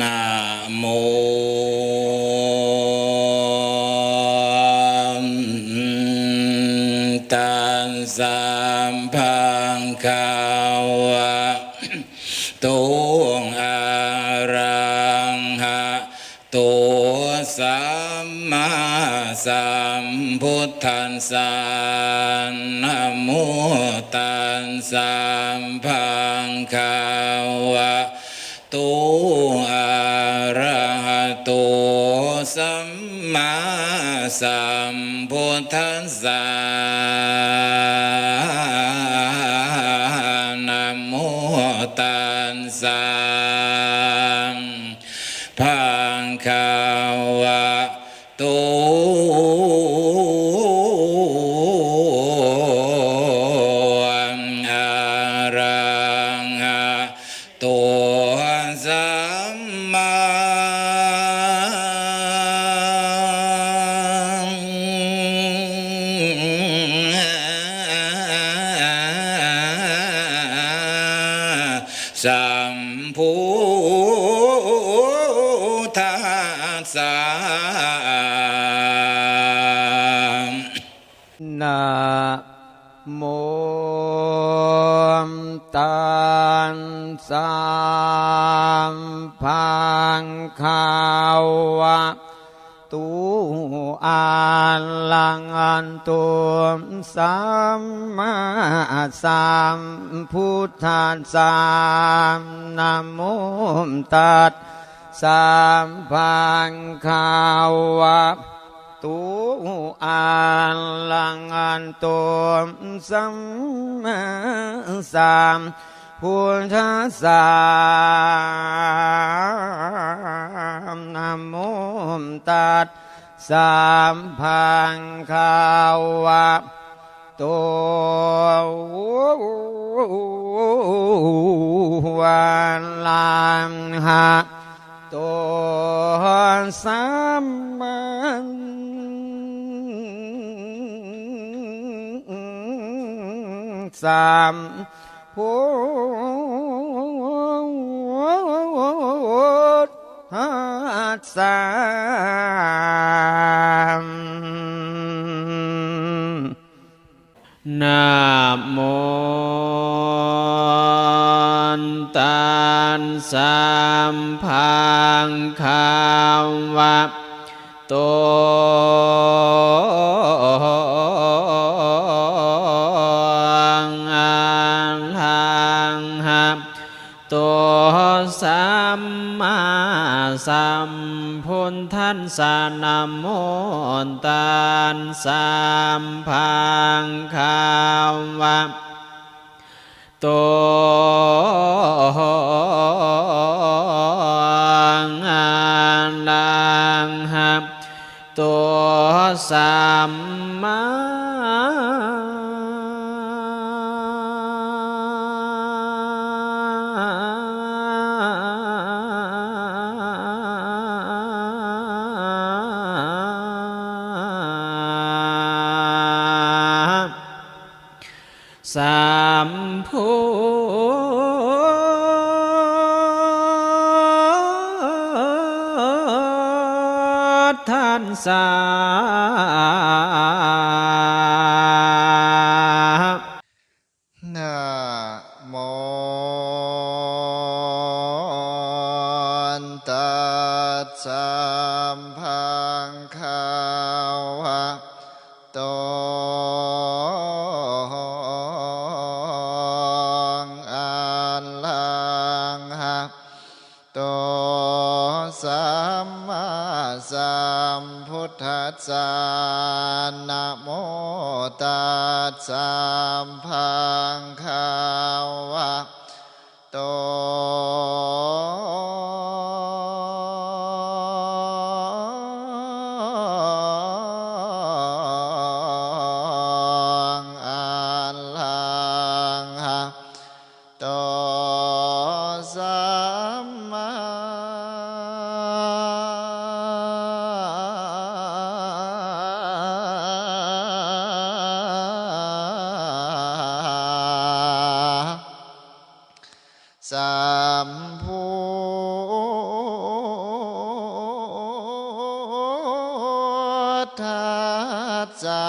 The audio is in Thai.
นะโมตัสสะภะคะวะโตอะระหะโตสัมมาสัมพุทธัสสะนะโมตัสสะภะคะวะ ตุอะระหะโตสัมมาสัมพุทธัสสะนะโมตัสสะภะคะวะโตอะระหะโต สสะนะโมตัสสะภะคะวะตุอาลังอันตุสัมมาสัมพุทธัสสะนะโมตัส สามพังขาวะตูอันลังอันตุสัมมาสามพุทธสามนโมตัดสามพังขาวะตัววันลามหา ตัวสัมมันสัมพุทธสสะนะโมตัสสะำพังคำวับโตสัมมาสัมพุทธันสานโมตานสัมพังคำวะโต ทธัสสะนะโมตัสสะภะคะวะโตอะลังหะโต สัมพุทธัสสะนะโมตัสสะภะคะวะโตอะลังหะโตสัม ธัสสะ